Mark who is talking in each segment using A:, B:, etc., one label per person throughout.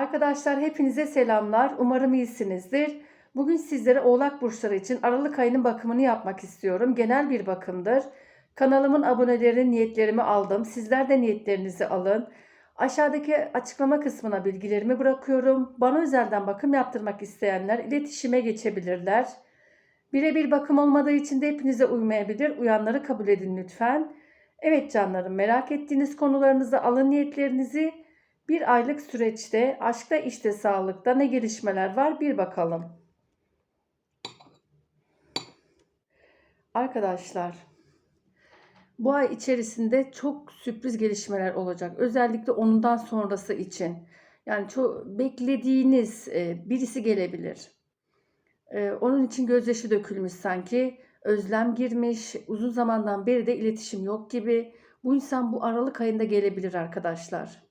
A: Arkadaşlar hepinize selamlar. Umarım iyisinizdir. Bugün sizlere Oğlak burçları için Aralık ayının bakımını yapmak istiyorum. Genel bir bakımdır. Kanalımın aboneleri niyetlerimi aldım. Sizler de niyetlerinizi alın. Aşağıdaki açıklama kısmına bilgilerimi bırakıyorum. Bana özelden bakım yaptırmak isteyenler iletişime geçebilirler. Birebir bakım olmadığı için de hepinize uymayabilir. Uyanları kabul edin lütfen. Evet canlarım merak ettiğiniz konularınızı alın niyetlerinizi. Bir aylık süreçte aşkta işte sağlıkta ne gelişmeler var bir bakalım. Arkadaşlar bu ay içerisinde çok sürpriz gelişmeler olacak. Özellikle onundan sonrası için. Yani çok beklediğiniz e, birisi gelebilir. E, onun için gözyaşı dökülmüş sanki. Özlem girmiş. Uzun zamandan beri de iletişim yok gibi. Bu insan bu Aralık ayında gelebilir arkadaşlar.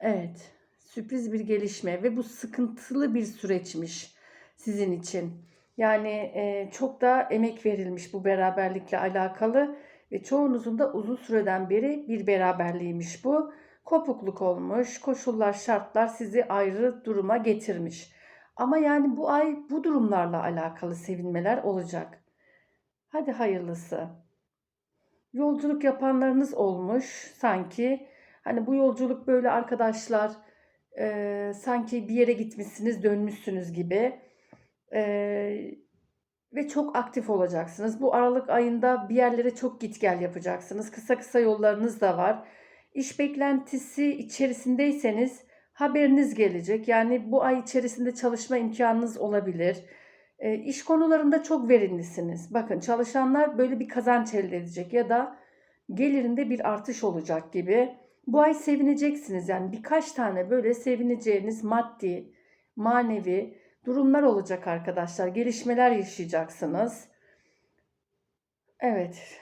A: Evet, sürpriz bir gelişme ve bu sıkıntılı bir süreçmiş sizin için. Yani e, çok da emek verilmiş bu beraberlikle alakalı ve çoğunuzun da uzun süreden beri bir beraberliğiymiş bu. Kopukluk olmuş, koşullar, şartlar sizi ayrı duruma getirmiş. Ama yani bu ay bu durumlarla alakalı sevinmeler olacak. Hadi hayırlısı. Yolculuk yapanlarınız olmuş sanki. Hani bu yolculuk böyle arkadaşlar e, sanki bir yere gitmişsiniz dönmüşsünüz gibi. E, ve çok aktif olacaksınız. Bu Aralık ayında bir yerlere çok git gel yapacaksınız. Kısa kısa yollarınız da var. İş beklentisi içerisindeyseniz haberiniz gelecek. Yani bu ay içerisinde çalışma imkanınız olabilir. E, iş konularında çok verimlisiniz. Bakın çalışanlar böyle bir kazanç elde edecek ya da gelirinde bir artış olacak gibi. Bu ay sevineceksiniz. Yani birkaç tane böyle sevineceğiniz maddi, manevi durumlar olacak arkadaşlar. Gelişmeler yaşayacaksınız. Evet.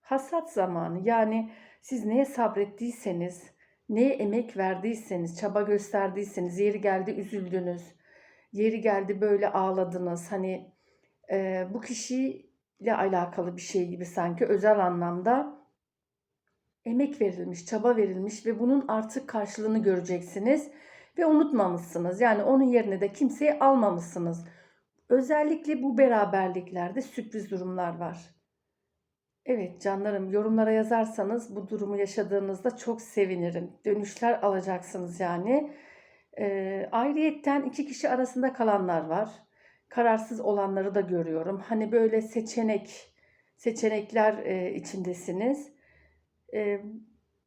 A: Hasat zamanı. Yani siz neye sabrettiyseniz, neye emek verdiyseniz, çaba gösterdiyseniz, yeri geldi üzüldünüz. Yeri geldi böyle ağladınız. Hani e, bu kişiyle alakalı bir şey gibi sanki özel anlamda emek verilmiş, çaba verilmiş ve bunun artık karşılığını göreceksiniz ve unutmamışsınız. Yani onun yerine de kimseyi almamışsınız. Özellikle bu beraberliklerde sürpriz durumlar var. Evet canlarım yorumlara yazarsanız bu durumu yaşadığınızda çok sevinirim. Dönüşler alacaksınız yani. E, ayrıyetten iki kişi arasında kalanlar var. Kararsız olanları da görüyorum. Hani böyle seçenek, seçenekler e, içindesiniz. E,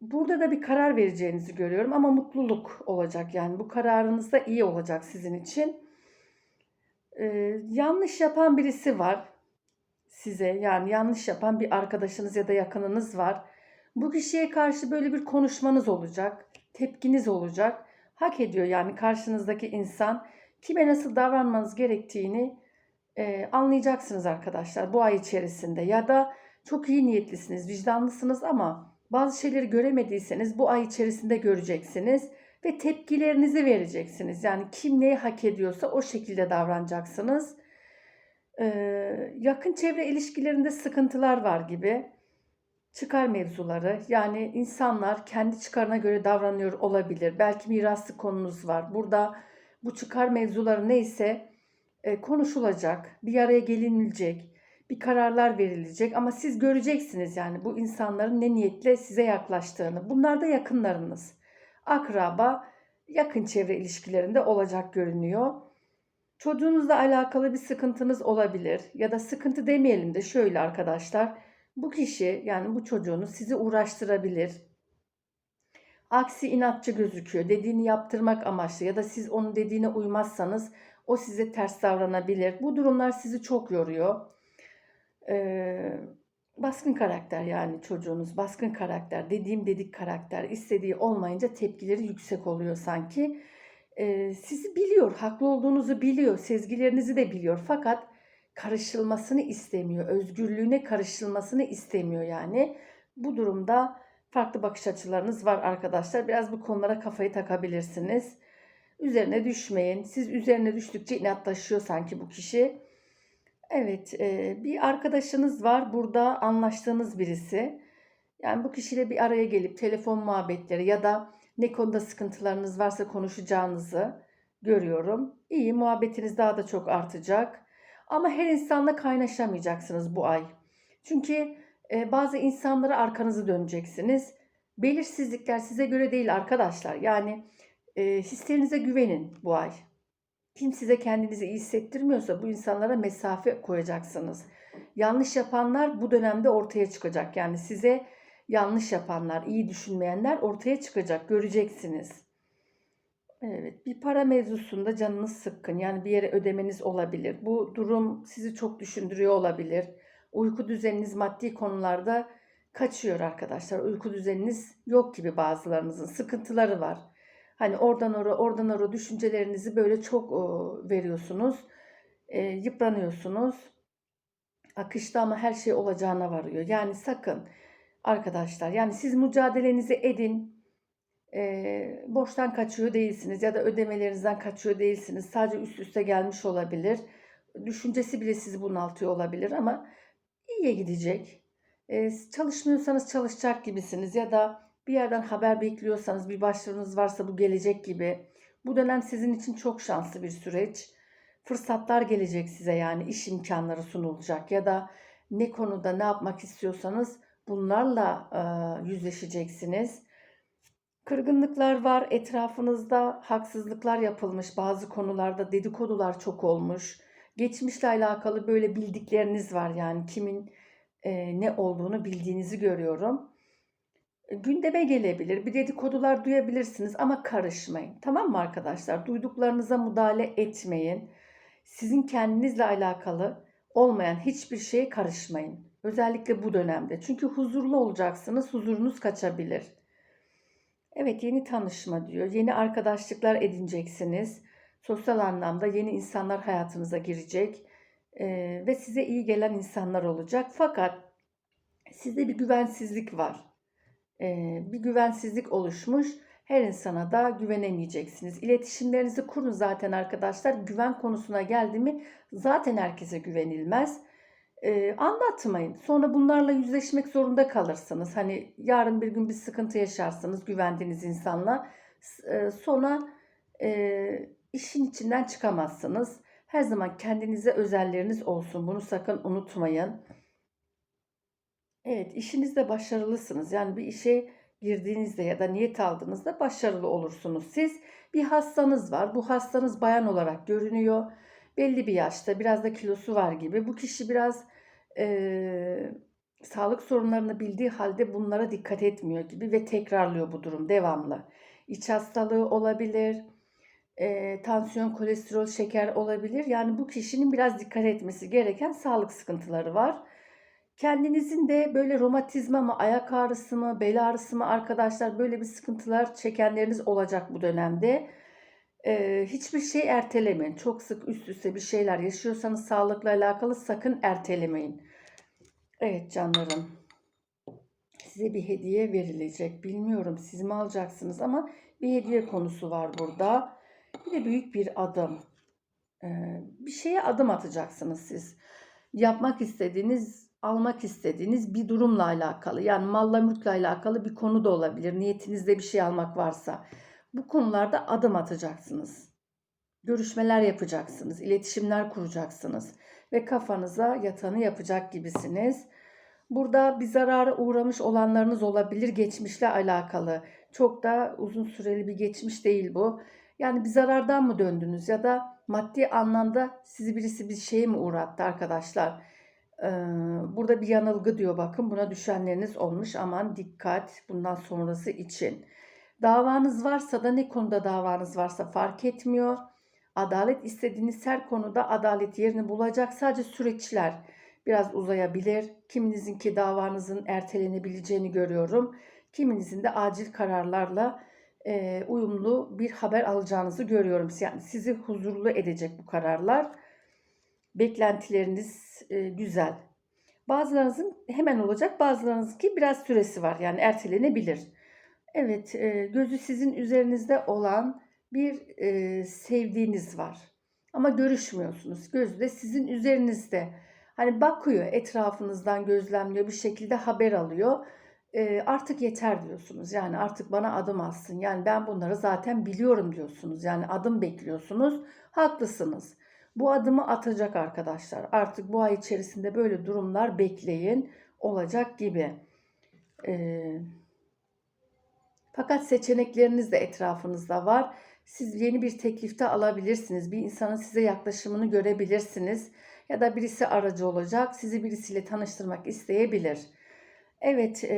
A: burada da bir karar vereceğinizi görüyorum ama mutluluk olacak. Yani bu kararınız da iyi olacak sizin için. E, yanlış yapan birisi var size. Yani yanlış yapan bir arkadaşınız ya da yakınınız var. Bu kişiye karşı böyle bir konuşmanız olacak. Tepkiniz olacak hak ediyor yani karşınızdaki insan kime nasıl davranmanız gerektiğini e, anlayacaksınız arkadaşlar bu ay içerisinde ya da çok iyi niyetlisiniz, vicdanlısınız ama bazı şeyleri göremediyseniz bu ay içerisinde göreceksiniz ve tepkilerinizi vereceksiniz. Yani kim neyi hak ediyorsa o şekilde davranacaksınız. Ee, yakın çevre ilişkilerinde sıkıntılar var gibi çıkar mevzuları. Yani insanlar kendi çıkarına göre davranıyor olabilir. Belki miraslı konunuz var. Burada bu çıkar mevzuları neyse e, konuşulacak, bir araya gelinilecek, bir kararlar verilecek ama siz göreceksiniz yani bu insanların ne niyetle size yaklaştığını. Bunlar da yakınlarınız. Akraba, yakın çevre ilişkilerinde olacak görünüyor. Çocuğunuzla alakalı bir sıkıntınız olabilir ya da sıkıntı demeyelim de şöyle arkadaşlar bu kişi yani bu çocuğunuz sizi uğraştırabilir. Aksi inatçı gözüküyor. Dediğini yaptırmak amaçlı ya da siz onun dediğine uymazsanız o size ters davranabilir. Bu durumlar sizi çok yoruyor. Ee, baskın karakter yani çocuğunuz baskın karakter dediğim dedik karakter istediği olmayınca tepkileri yüksek oluyor sanki. Ee, sizi biliyor haklı olduğunuzu biliyor sezgilerinizi de biliyor fakat karışılmasını istemiyor. Özgürlüğüne karışılmasını istemiyor yani. Bu durumda farklı bakış açılarınız var arkadaşlar. Biraz bu konulara kafayı takabilirsiniz. Üzerine düşmeyin. Siz üzerine düştükçe inatlaşıyor sanki bu kişi. Evet, bir arkadaşınız var. Burada anlaştığınız birisi. Yani bu kişiyle bir araya gelip telefon muhabbetleri ya da Ne konuda sıkıntılarınız varsa konuşacağınızı görüyorum. İyi, muhabbetiniz daha da çok artacak. Ama her insanla kaynaşamayacaksınız bu ay. Çünkü bazı insanlara arkanızı döneceksiniz. Belirsizlikler size göre değil arkadaşlar. Yani e, hislerinize güvenin bu ay. Kim size kendinizi iyi hissettirmiyorsa bu insanlara mesafe koyacaksınız. Yanlış yapanlar bu dönemde ortaya çıkacak. Yani size yanlış yapanlar, iyi düşünmeyenler ortaya çıkacak. Göreceksiniz. Evet, bir para mevzusunda canınız sıkkın. Yani bir yere ödemeniz olabilir. Bu durum sizi çok düşündürüyor olabilir. Uyku düzeniniz maddi konularda kaçıyor arkadaşlar. Uyku düzeniniz yok gibi bazılarınızın sıkıntıları var. Hani oradan oraya, oradan oraya düşüncelerinizi böyle çok veriyorsunuz. E, yıpranıyorsunuz. Akışta ama her şey olacağına varıyor. Yani sakın arkadaşlar yani siz mücadelenizi edin. E, borçtan kaçıyor değilsiniz ya da ödemelerinizden kaçıyor değilsiniz. Sadece üst üste gelmiş olabilir. Düşüncesi bile sizi bunaltıyor olabilir ama iyiye gidecek. E, çalışmıyorsanız çalışacak gibisiniz ya da bir yerden haber bekliyorsanız bir başvurunuz varsa bu gelecek gibi. Bu dönem sizin için çok şanslı bir süreç. Fırsatlar gelecek size yani iş imkanları sunulacak ya da ne konuda ne yapmak istiyorsanız bunlarla e, yüzleşeceksiniz. Kırgınlıklar var etrafınızda, haksızlıklar yapılmış bazı konularda dedikodular çok olmuş. Geçmişle alakalı böyle bildikleriniz var yani kimin e, ne olduğunu bildiğinizi görüyorum. Gündeme gelebilir, bir dedikodular duyabilirsiniz ama karışmayın. Tamam mı arkadaşlar? Duyduklarınıza müdahale etmeyin. Sizin kendinizle alakalı olmayan hiçbir şeye karışmayın. Özellikle bu dönemde. Çünkü huzurlu olacaksınız, huzurunuz kaçabilir. Evet yeni tanışma diyor. Yeni arkadaşlıklar edineceksiniz. Sosyal anlamda yeni insanlar hayatınıza girecek. Ee, ve size iyi gelen insanlar olacak. Fakat sizde bir güvensizlik var. Ee, bir güvensizlik oluşmuş. Her insana da güvenemeyeceksiniz. İletişimlerinizi kurun zaten arkadaşlar. Güven konusuna geldi mi zaten herkese güvenilmez. Ee, anlatmayın. Sonra bunlarla yüzleşmek zorunda kalırsınız. Hani yarın bir gün bir sıkıntı yaşarsınız güvendiğiniz insanla. E, sonra e, işin içinden çıkamazsınız. Her zaman kendinize özelleriniz olsun. Bunu sakın unutmayın. Evet, işinizde başarılısınız. Yani bir işe girdiğinizde ya da niyet aldığınızda başarılı olursunuz. Siz bir hastanız var. Bu hastanız bayan olarak görünüyor. Belli bir yaşta, biraz da kilosu var gibi. Bu kişi biraz e, sağlık sorunlarını bildiği halde bunlara dikkat etmiyor gibi ve tekrarlıyor bu durum devamlı. İç hastalığı olabilir, e, tansiyon, kolesterol, şeker olabilir. Yani bu kişinin biraz dikkat etmesi gereken sağlık sıkıntıları var. Kendinizin de böyle romatizma mı, ayak ağrısı mı, bel ağrısı mı arkadaşlar böyle bir sıkıntılar çekenleriniz olacak bu dönemde. Ee, hiçbir şey ertelemeyin. Çok sık üst üste bir şeyler yaşıyorsanız sağlıkla alakalı sakın ertelemeyin. Evet canlarım. Size bir hediye verilecek. Bilmiyorum siz mi alacaksınız ama bir hediye konusu var burada. Bir de büyük bir adım. Ee, bir şeye adım atacaksınız siz. Yapmak istediğiniz almak istediğiniz bir durumla alakalı yani malla mülkle alakalı bir konu da olabilir. Niyetinizde bir şey almak varsa bu konularda adım atacaksınız. Görüşmeler yapacaksınız, iletişimler kuracaksınız ve kafanıza yatanı yapacak gibisiniz. Burada bir zarara uğramış olanlarınız olabilir geçmişle alakalı. Çok da uzun süreli bir geçmiş değil bu. Yani bir zarardan mı döndünüz ya da maddi anlamda sizi birisi bir şeye mi uğrattı arkadaşlar? Burada bir yanılgı diyor bakın buna düşenleriniz olmuş aman dikkat bundan sonrası için. Davanız varsa da ne konuda davanız varsa fark etmiyor. Adalet istediğiniz her konuda adalet yerini bulacak. Sadece süreçler biraz uzayabilir. Kiminizinki davanızın ertelenebileceğini görüyorum. Kiminizin de acil kararlarla uyumlu bir haber alacağınızı görüyorum. Yani sizi huzurlu edecek bu kararlar. Beklentileriniz e, güzel. Bazılarınızın hemen olacak, bazılarınızınki biraz süresi var. Yani ertelenebilir. Evet, e, gözü sizin üzerinizde olan bir e, sevdiğiniz var. Ama görüşmüyorsunuz. Gözü de sizin üzerinizde. Hani bakıyor, etrafınızdan gözlemliyor, bir şekilde haber alıyor. Eee, artık yeter diyorsunuz. Yani artık bana adım atsın. Yani ben bunları zaten biliyorum diyorsunuz. Yani adım bekliyorsunuz. Haklısınız. Bu adımı atacak arkadaşlar. Artık bu ay içerisinde böyle durumlar bekleyin. Olacak gibi. Eee, fakat seçenekleriniz de etrafınızda var. Siz yeni bir teklifte alabilirsiniz. Bir insanın size yaklaşımını görebilirsiniz. Ya da birisi aracı olacak. Sizi birisiyle tanıştırmak isteyebilir. Evet, eee,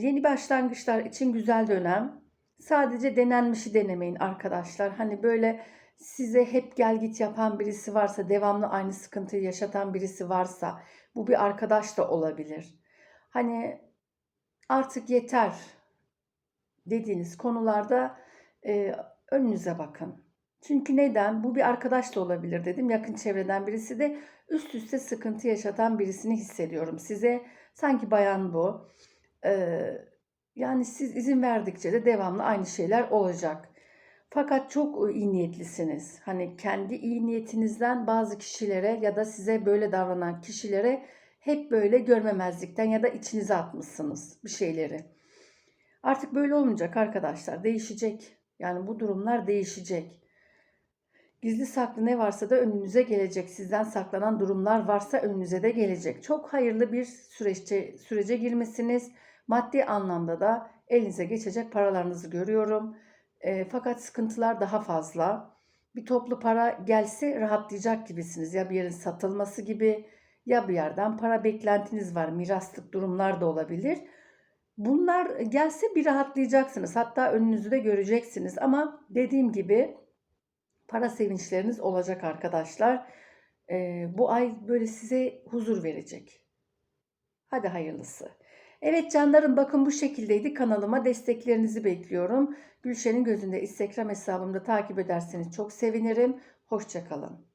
A: yeni başlangıçlar için güzel dönem. Sadece denenmişi denemeyin arkadaşlar. Hani böyle size hep gel git yapan birisi varsa, devamlı aynı sıkıntıyı yaşatan birisi varsa, bu bir arkadaş da olabilir. Hani artık yeter dediğiniz konularda eee, önünüze bakın. Çünkü neden? Bu bir arkadaş da olabilir dedim. Yakın çevreden birisi de üst üste sıkıntı yaşatan birisini hissediyorum size. Sanki bayan bu. Eee, yani siz izin verdikçe de devamlı aynı şeyler olacak. Fakat çok iyi niyetlisiniz. Hani kendi iyi niyetinizden bazı kişilere ya da size böyle davranan kişilere hep böyle görmemezlikten ya da içinize atmışsınız bir şeyleri. Artık böyle olmayacak arkadaşlar. Değişecek. Yani bu durumlar değişecek. Gizli saklı ne varsa da önünüze gelecek. Sizden saklanan durumlar varsa önünüze de gelecek. Çok hayırlı bir süreçte sürece girmesiniz. Maddi anlamda da elinize geçecek paralarınızı görüyorum. E, fakat sıkıntılar daha fazla. Bir toplu para gelse rahatlayacak gibisiniz. Ya bir yerin satılması gibi ya bir yerden para beklentiniz var. Miraslık durumlar da olabilir. Bunlar gelse bir rahatlayacaksınız. Hatta önünüzü de göreceksiniz. Ama dediğim gibi para sevinçleriniz olacak arkadaşlar. Ee, bu ay böyle size huzur verecek. Hadi hayırlısı. Evet canlarım bakın bu şekildeydi. Kanalıma desteklerinizi bekliyorum. Gülşen'in gözünde Instagram hesabımda takip ederseniz çok sevinirim. Hoşçakalın.